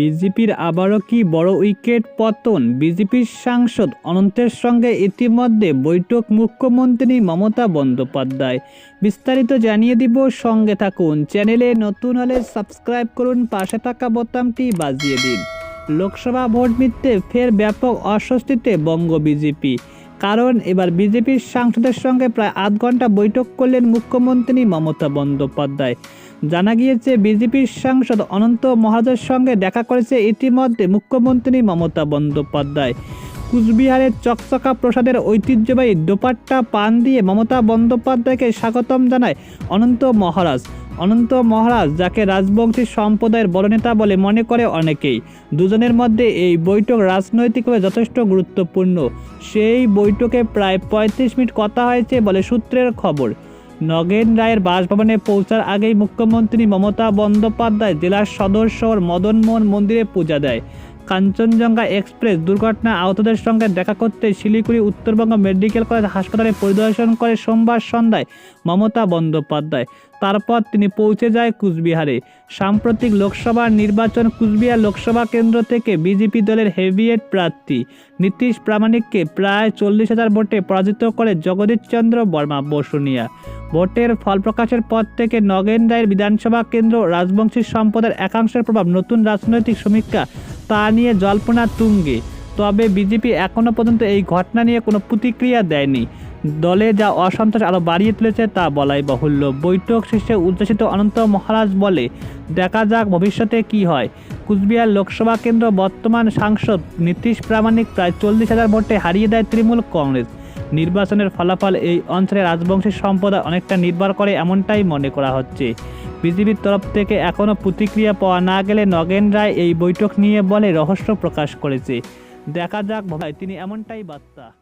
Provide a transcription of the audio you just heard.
বিজেপির আবারও কি বড় উইকেট পতন? বিজেপির সাংসদ অনন্তের সঙ্গে ইতিমধ্যে বৈঠক মুখ্যমন্ত্রী মমতা বন্দ্যোপাধ্যায়। বিস্তারিত জানিয়ে দিব, সঙ্গে থাকুন। চ্যানেলে নতুন হলে সাবস্ক্রাইব করুন, পাশে থাকা বোতামটি বাজিয়ে দিন। লোকসভা ভোট মিথ্যে ফের ব্যাপক অস্বস্তিতে বঙ্গ বিজেপি। কারণ এবার বিজেপির সাংসদের সঙ্গে প্রায় আধ ঘণ্টা বৈঠক করলেন মুখ্যমন্ত্রী মমতা বন্দ্যোপাধ্যায়। জানা গিয়েছে, বিজেপির সাংসদ অনন্ত মহাজের সঙ্গে দেখা করেছে ইতিমধ্যে মুখ্যমন্ত্রী মমতা বন্দ্যোপাধ্যায়। কুচবিহারের চকচকা প্রসাদের ঐতিহ্যবাহী দোপাট্টা, পান দিয়ে মমতা বন্দ্যোপাধ্যায়কে স্বাগতম জানায় অনন্ত মহারাজ। অনন্ত মহারাজ, যাকে রাজবংশী সম্প্রদায়ের বড় নেতা বলে মনে করে অনেকেই, দুজনের মধ্যে এই বৈঠক রাজনৈতিকভাবে যথেষ্ট গুরুত্বপূর্ণ। সেই বৈঠকে প্রায় পঁয়ত্রিশ মিনিট কথা হয়েছে বলে সূত্রের খবর। নগেন রায়ের বাসভবনে পৌঁছার আগেই মুখ্যমন্ত্রী মমতা বন্দ্যোপাধ্যায় জেলার সদর শহর মদনমোহন মন্দিরে পূজা দেয়। কাঞ্চনজঙ্ঘা এক্সপ্রেস দুর্ঘটনা আহতদের সঙ্গে দেখা করতে শিলিগুড়ি, উত্তরবঙ্গ মেডিকেল কলেজ হাসপাতালে পরিদর্শন করে সোমবার সন্ধ্যায় মমতা বন্দ্যোপাধ্যায়। তারপর তিনি পৌঁছে যায় কুচবিহারে। সাম্প্রতিক লোকসভা নির্বাচন কুচবিহার লোকসভা কেন্দ্র থেকে বিজেপি দলের হেভিয়েট প্রার্থী নীতিশ প্রামাণিককে প্রায় চল্লিশ হাজার ভোটে পরাজিত করে জগদীশ চন্দ্র বর্মা বসুনিয়া। ভোটের ফল প্রকাশের পর থেকে নগেন রায়ের বিধানসভা কেন্দ্র রাজবংশী সম্পদের একাংশের প্রভাব নতুন রাজনৈতিক সমীক্ষা তা নিয়ে জল্পনা তুঙ্গে। তবে বিজেপি এখনও পর্যন্ত এই ঘটনা নিয়ে কোনো প্রতিক্রিয়া দেয়নি। দলে যা অসন্তোষ আরও বাড়িয়ে তুলেছে তা বলাই বাহুল্য। বৈঠক শেষে উদ্দেশিত অনন্ত মহারাজ বলে, দেখা যাক ভবিষ্যতে কি হয়। কুচবিহার লোকসভা কেন্দ্র বর্তমান সাংসদ নীতিশ প্রামাণিক প্রায় চল্লিশ হাজার ভোটে হারিয়ে দেয় তৃণমূল কংগ্রেস। নির্বাচনের ফলাফল এই অঞ্চলে রাজবংশের সম্প্রদায় অনেকটা নির্ভর করে এমনটাই মনে করা হচ্ছে। বিজেপির তরফ থেকে এখনও প্রতিক্রিয়া পাওয়া না গেলে নগেন রায় এই বৈঠক নিয়ে বলে রহস্য প্রকাশ করেছে। দেখা যাক ভাই তিনি এমনটাই বার্তা।